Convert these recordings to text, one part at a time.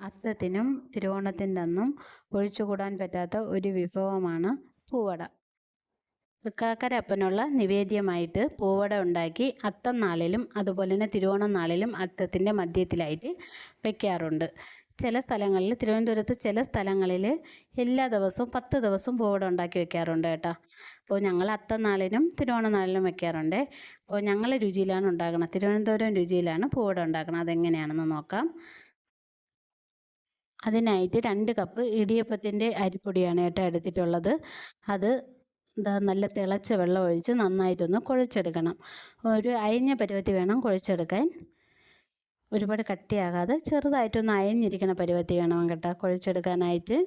അത്തത്തിനും തിരുവോണത്തിന്റെ അന്നും ഒഴിച്ചുകൂടാൻ പറ്റാത്ത ഒരു വിഭവമാണ് പൂവട. തൃക്കാക്കരപ്പനുള്ള നിവേദ്യമായിട്ട് പൂവട ഉണ്ടാക്കി അത്തം നാളിലും അതുപോലെ തന്നെ തിരുവോണം നാളിലും അത്തത്തിന്റെ മധ്യത്തിലായിട്ട് വയ്ക്കാറുണ്ട് ചില സ്ഥലങ്ങളിൽ തിരുവനന്തപുരത്ത് ചില സ്ഥലങ്ങളിൽ എല്ലാ ദിവസവും പത്ത് ദിവസവും പൂവട ഉണ്ടാക്കി വെക്കാറുണ്ട് കേട്ടോ. അപ്പോൾ ഞങ്ങൾ അത്തം നാളിനും തിരുവോണ നാളിലും വെക്കാറുണ്ട്. അപ്പോൾ ഞങ്ങളെ രുചിയിലാണ് ഉണ്ടാക്കുന്നത് തിരുവനന്തപുരം രുചിയിലാണ് പൂവട ഉണ്ടാക്കുന്നത് അതെങ്ങനെയാണെന്ന് നോക്കാം. അതിനായിട്ട് രണ്ട് കപ്പ് ഇടിയപ്പത്തിന്റെ അരിപ്പൊടിയാണ് ഏട്ട എടുത്തിട്ടുള്ളത്. അത് എന്താ നല്ല തിളച്ച വെള്ളം ഒഴിച്ച് നന്നായിട്ടൊന്ന് കുഴച്ചെടുക്കണം. ഒരു അയഞ്ഞ പരുവത്തി വേണം കുഴച്ചെടുക്കാൻ. ഒരുപാട് കട്ടിയാകാതെ ചെറുതായിട്ടൊന്ന് അയഞ്ഞിരിക്കുന്ന പരുവത്തി വേണം കേട്ടോ കുഴച്ചെടുക്കാനായിട്ട്.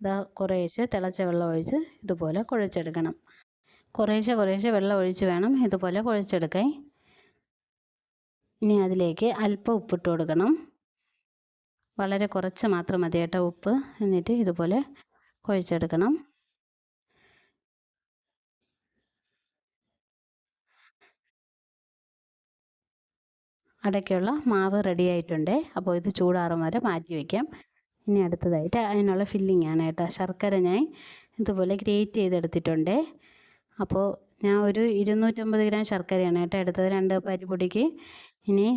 ഇതാ കുറേശ്ശെ തിളച്ച വെള്ളം ഒഴിച്ച് ഇതുപോലെ കുഴച്ചെടുക്കണം. കുറേശ്ശെ കുറേശ്ശെ വെള്ളം ഒഴിച്ച് വേണം ഇതുപോലെ കുഴച്ചെടുക്കാൻ. ഇനി അതിലേക്ക് അല്പം ഉപ്പിട്ട് കൊടുക്കണം. വളരെ കുറച്ച് മാത്രം മതി കേട്ടോ ഉപ്പ്. എന്നിട്ട് ഇതുപോലെ കുഴച്ചെടുക്കണം. അടയ്ക്കുള്ള മാവ് റെഡി ആയിട്ടുണ്ട്. അപ്പോൾ ഇത് ചൂടാറും വരെ മാറ്റി വയ്ക്കാം ഇനി അടുത്തതായിട്ട് അതിനുള്ള ഫില്ലിംഗ് ആണ് കേട്ടോ. ശർക്കര ഞാൻ ഇതുപോലെ ഗ്രേറ്റ് ചെയ്തെടുത്തിട്ടുണ്ട്. അപ്പോൾ ഞാൻ ഒരു ഇരുന്നൂറ്റമ്പത് ഗ്രാം ശർക്കരയാണ് കേട്ടോ എടുത്തത്. രണ്ട് പരിപ്പൊടിക്ക് ഇനി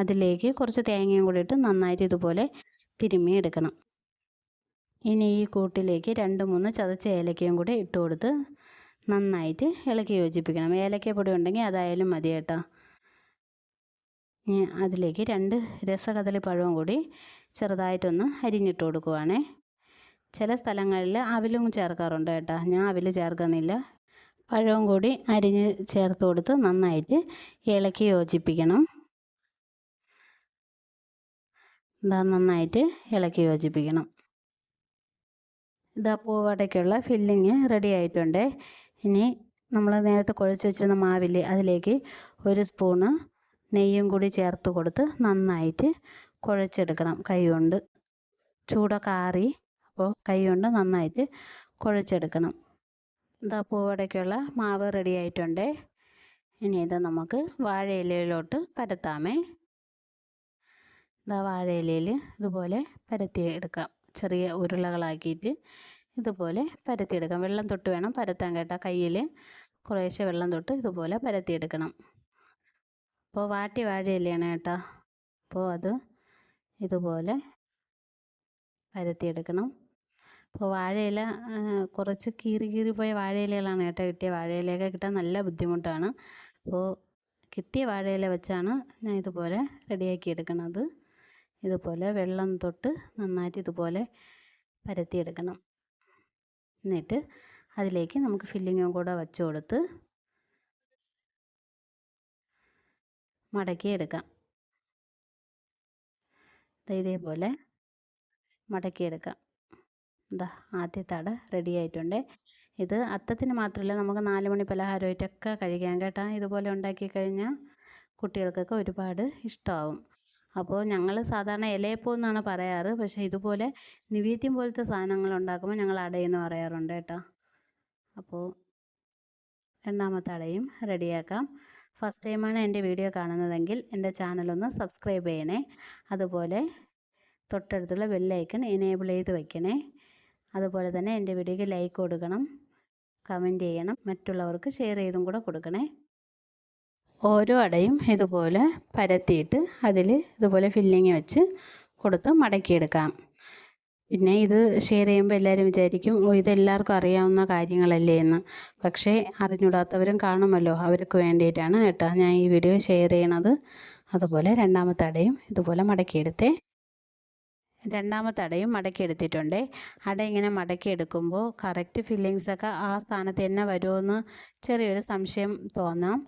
അതിലേക്ക് കുറച്ച് തേങ്ങയും കൂടി ഇട്ട് നന്നായിട്ട് ഇതുപോലെ തിരുമ്മി എടുക്കണം. ഇനി ഈ കൂട്ടിലേക്ക് രണ്ട് മൂന്ന് ചതച്ച ഏലക്കയും കൂടി ഇട്ട് കൊടുത്ത് നന്നായിട്ട് ഇളക്കി യോജിപ്പിക്കണം. ഏലക്കപ്പൊടി ഉണ്ടെങ്കിൽ അതായാലും മതി കേട്ടോ. അതിലേക്ക് രണ്ട് രസകദളി പഴവും കൂടി ചെറുതായിട്ടൊന്ന് അരിഞ്ഞിട്ട് കൊടുക്കുവാണേ. ചില സ്ഥലങ്ങളിൽ അവിലും ചേർക്കാറുണ്ട് കേട്ടോ. ഞാൻ അവിൽ ചേർക്കുന്നില്ല. പഴവും കൂടി അരിഞ്ഞ് ചേർത്ത് കൊടുത്ത് നന്നായിട്ട് ഇളക്കി യോജിപ്പിക്കണം. ഇതാ നന്നായിട്ട് ഇളക്കി യോജിപ്പിക്കണം. ഇതാ പൂവടയ്ക്കുള്ള ഫില്ലിങ് റെഡി ആയിട്ടുണ്ട്. ഇനി നമ്മൾ നേരത്തെ കുഴച്ച് വെച്ചിരുന്ന മാവില്ലേ അതിലേക്ക് ഒരു സ്പൂണ് നെയ്യും കൂടി ചേർത്ത് കൊടുത്ത് നന്നായിട്ട് കുഴച്ചെടുക്കണം കൈ കൊണ്ട്. ചൂടൊക്കെ ആറി അപ്പോൾ കൈ കൊണ്ട് നന്നായിട്ട് കുഴച്ചെടുക്കണം. ഇതാ പൂവടയ്ക്കുള്ള മാവ് റെഡി ആയിട്ടുണ്ട്. ഇനി ഇത് നമുക്ക് വാഴയിലയിലോട്ട് പരത്താമേ. ഇതാ വാഴയിലയിൽ ഇതുപോലെ പരത്തി എടുക്കാം ചെറിയ ഉരുളകളാക്കിയിട്ട് ഇതുപോലെ പരത്തി എടുക്കാം വെള്ളം തൊട്ട് വേണം പരത്താൻ കേട്ടോ. കയ്യിൽ കുറേശ്ശെ വെള്ളം തൊട്ട് ഇതുപോലെ പരത്തി എടുക്കണം അപ്പോൾ വാട്ടി വാഴയിലയാണ് കേട്ടോ. അപ്പോൾ അത് ഇതുപോലെ പരത്തി എടുക്കണം അപ്പോൾ വാഴയില കുറച്ച് കീറി കീറി പോയ വാഴയിലകളാണ് കേട്ടോ കിട്ടിയ. വാഴയിലയൊക്കെ കിട്ടാൻ നല്ല ബുദ്ധിമുട്ടാണ്. അപ്പോൾ കിട്ടിയ വാഴയില വെച്ചാണ് ഞാൻ ഇതുപോലെ റെഡിയാക്കി എടുക്കുന്നത് ഇതുപോലെ വെള്ളം തൊട്ട് നന്നായിട്ട് ഇതുപോലെ പരത്തിയെടുക്കണം. എന്നിട്ട് അതിലേക്ക് നമുക്ക് ഫില്ലിങ്ങും കൂടെ വച്ചു കൊടുത്ത് മടക്കിയെടുക്കാം. ഇതേപോലെ മടക്കിയെടുക്കാം. എന്താ ആദ്യത്തെ അട റെഡി ആയിട്ടുണ്ട്. ഇത് അത്തത്തിന് മാത്രമല്ല നമുക്ക് നാല് മണി പലഹാരമായിട്ടൊക്കെ കഴിക്കാം കേട്ടോ. ഇതുപോലെ ഉണ്ടാക്കി കഴിഞ്ഞാൽ കുട്ടികൾക്കൊക്കെ ഒരുപാട് ഇഷ്ടമാവും അപ്പോൾ ഞങ്ങൾ സാധാരണ ഇലയപ്പം എന്നാണ് പറയാറ്. പക്ഷേ ഇതുപോലെ നിവേദ്യം പോലത്തെ സാധനങ്ങൾ ഉണ്ടാക്കുമ്പോൾ ഞങ്ങൾ അടയെന്ന് പറയാറുണ്ട് കേട്ടോ. അപ്പോൾ രണ്ടാമത്തെ അടയും റെഡിയാക്കാം. ഫസ്റ്റ് ടൈമാണ് എന്റെ വീഡിയോ കാണുന്നതെങ്കിൽ എന്റെ ചാനലൊന്ന് സബ്സ്ക്രൈബ് ചെയ്യണേ. അതുപോലെ തൊട്ടടുത്തുള്ള ബെല്ലൈക്കൺ എനേബിൾ ചെയ്ത് വയ്ക്കണേ അതുപോലെ തന്നെ എന്റെ വീഡിയോയ്ക്ക് ലൈക്ക് കൊടുക്കണം കമന്റ് ചെയ്യണം മറ്റുള്ളവർക്ക് ഷെയർ ചെയ്തും കൂടെ കൊടുക്കണേ. ഓരോ അടയും ഇതുപോലെ പരത്തിയിട്ട് അതിൽ ഇതുപോലെ ഫില്ലിങ് വെച്ച് കൊടുത്ത് മടക്കിയെടുക്കാം. പിന്നെ ഇത് ഷെയർ ചെയ്യുമ്പോൾ എല്ലാവരും വിചാരിക്കും ഓ ഇതെല്ലാവർക്കും അറിയാവുന്ന കാര്യങ്ങളല്ലേ എന്ന്. പക്ഷേ അറിഞ്ഞൂടാത്തവരും കാണുമല്ലോ അവർക്ക് വേണ്ടിയിട്ടാണ് കേട്ടോ ഞാൻ ഈ വീഡിയോ ഷെയർ ചെയ്യണത്. അതുപോലെ രണ്ടാമത്തെ അടയും ഇതുപോലെ മടക്കിയെടുത്തേ. രണ്ടാമത്തെ അടയും മടക്കിയെടുത്തിട്ടുണ്ട്. അട ഇങ്ങനെ മടക്കിയെടുക്കുമ്പോൾ കറക്റ്റ് ഫില്ലിങ്സൊക്കെ ആ സ്ഥാനത്ത് തന്നെ വരുമോ എന്ന് ചെറിയൊരു സംശയം തോന്നാം.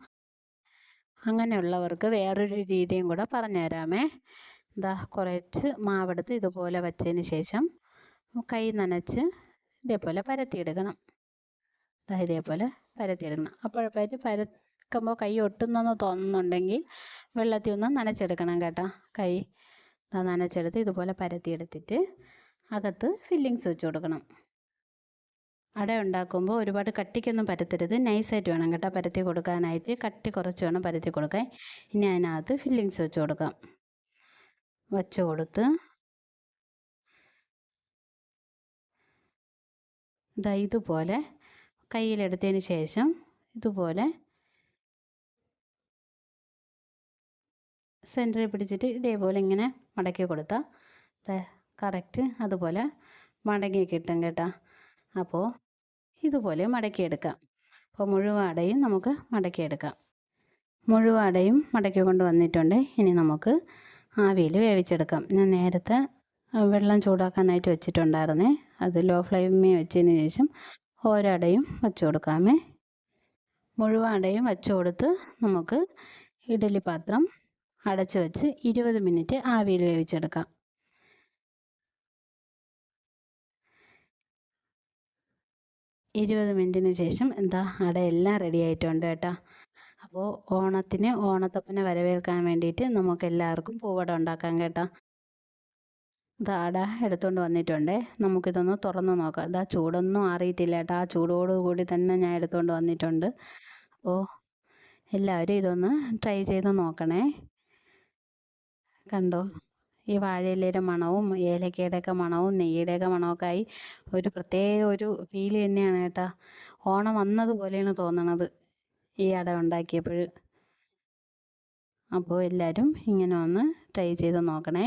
അങ്ങനെയുള്ളവർക്ക് വേറൊരു രീതിയും കൂടെ പറഞ്ഞു തരാമേ ഇതാ കുറച്ച് മാവെടുത്ത് ഇതുപോലെ വച്ചതിന് ശേഷം കൈ നനച്ച് ഇതേപോലെ പരത്തിയെടുക്കണം. ഇതാ ഇതേപോലെ പരത്തിയെടുക്കണം. അപ്പോഴപ്പോഴും പരക്കുമ്പോൾ കൈ ഒട്ടുന്നെന്ന് തോന്നുന്നുണ്ടെങ്കിൽ വെള്ളത്തിൽ ഒന്ന് നനച്ചെടുക്കണം കേട്ടോ. കൈ നനച്ചെടുത്ത് ഇതുപോലെ പരത്തിയെടുത്തിട്ട് അകത്ത് ഫില്ലിങ്സ് വെച്ച് കൊടുക്കണം. അട ഉണ്ടാക്കുമ്പോൾ ഒരുപാട് കട്ടിക്കൊന്നും പരത്തരുത് നൈസായിട്ട് വേണം കേട്ടോ പരത്തി കൊടുക്കാനായിട്ട്. കട്ടി കുറച്ച് വേണം പരത്തി കൊടുക്കാൻ. ഇനി അതിനകത്ത് ഫില്ലിങ്സ് വെച്ച് കൊടുക്കാം. വച്ച് കൊടുത്ത് ഇതാ ഇതുപോലെ കയ്യിലെടുത്തതിന് ശേഷം ഇതുപോലെ സെന്ററിൽ പിടിച്ചിട്ട് ഇതേപോലെ ഇങ്ങനെ മടക്കി കൊടുത്താൽ കറക്റ്റ് അതുപോലെ മടങ്ങി കിട്ടും. കേട്ടോ അപ്പോൾ ഇതുപോലെ മടക്കിയെടുക്കാം. അപ്പോൾ മുഴുവൻ അടയും നമുക്ക് മടക്കിയെടുക്കാം. മുഴുവൻ അടയും മടക്കി കൊണ്ട് വന്നിട്ടുണ്ട്. ഇനി നമുക്ക് ആവിയിൽ വേവിച്ചെടുക്കാം. ഞാൻ നേരത്തെ വെള്ളം ചൂടാക്കാനായിട്ട് വെച്ചിട്ടുണ്ടായിരുന്നേ. അത് ലോ ഫ്ലെയിമിൽ വെച്ചതിന് ശേഷം ഓരോ അടയും വച്ചു കൊടുക്കാമേ. മുഴുവൻ അടയും വച്ചു കൊടുത്ത് നമുക്ക് ഇഡലി പാത്രം അടച്ചു വെച്ച് ഇരുപത് മിനിറ്റ് ആവിയിൽ വേവിച്ചെടുക്കാം. ഇരുപത് മിനിറ്റിന് ശേഷം എന്താ അവിടെ എല്ലാം റെഡി ആയിട്ടുണ്ട് കേട്ടോ. അപ്പോൾ ഓണത്തിന് ഓണത്തപ്പനെ വരവേൽക്കാൻ വേണ്ടിയിട്ട് നമുക്ക് എല്ലാവർക്കും പൂവട ഉണ്ടാക്കാം കേട്ടോ. ഇതാ അട എടുത്തുകൊണ്ട് വന്നിട്ടുണ്ടേ. നമുക്കിതൊന്ന് തുറന്ന് നോക്കാം. ഇതാ ചൂടൊന്നും അറിയിട്ടില്ല കേട്ടോ. ആ ചൂടോട് കൂടി തന്നെ ഞാൻ എടുത്തുകൊണ്ട് വന്നിട്ടുണ്ട്. അപ്പോൾ എല്ലാവരും ഇതൊന്ന് ട്രൈ ചെയ്ത് നോക്കണേ. കണ്ടോ? ഈ വാഴയിലയുടെ മണവും ഏലക്കയുടെയൊക്കെ മണവും നെയ്യുടെയൊക്കെ മണമൊക്കെ ആയി ഒരു പ്രത്യേക ഒരു ഫീൽ തന്നെയാണ് കേട്ടോ. ഓണം വന്നതുപോലെയാണ് തോന്നണത് ഈ അട ഉണ്ടാക്കിയപ്പോൾ അപ്പോൾ എല്ലാവരും ഇങ്ങനെ ഒന്ന് ട്രൈ ചെയ്ത് നോക്കണേ.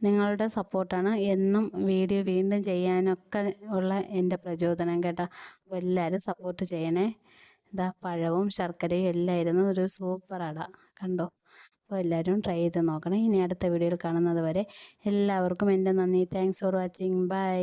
നിങ്ങളുടെ സപ്പോർട്ടാണ് എന്നും വീഡിയോ വീണ്ടും ചെയ്യാനൊക്കെ ഉള്ള എന്റെ പ്രചോദനം കേട്ടോ. അപ്പോൾ എല്ലാവരും സപ്പോർട്ട് ചെയ്യണേ. ഇതാ പഴവും ശർക്കരയും എല്ലാം ഇരുന്ന് ഒരു സൂപ്പർ അട. കണ്ടോ? അപ്പോൾ എല്ലാവരും ട്രൈ ചെയ്ത് നോക്കണം. ഇനി അടുത്ത വീഡിയോയിൽ കാണുന്നത് വരെ എല്ലാവർക്കും എന്റെ നന്ദി. Thanks for watching bye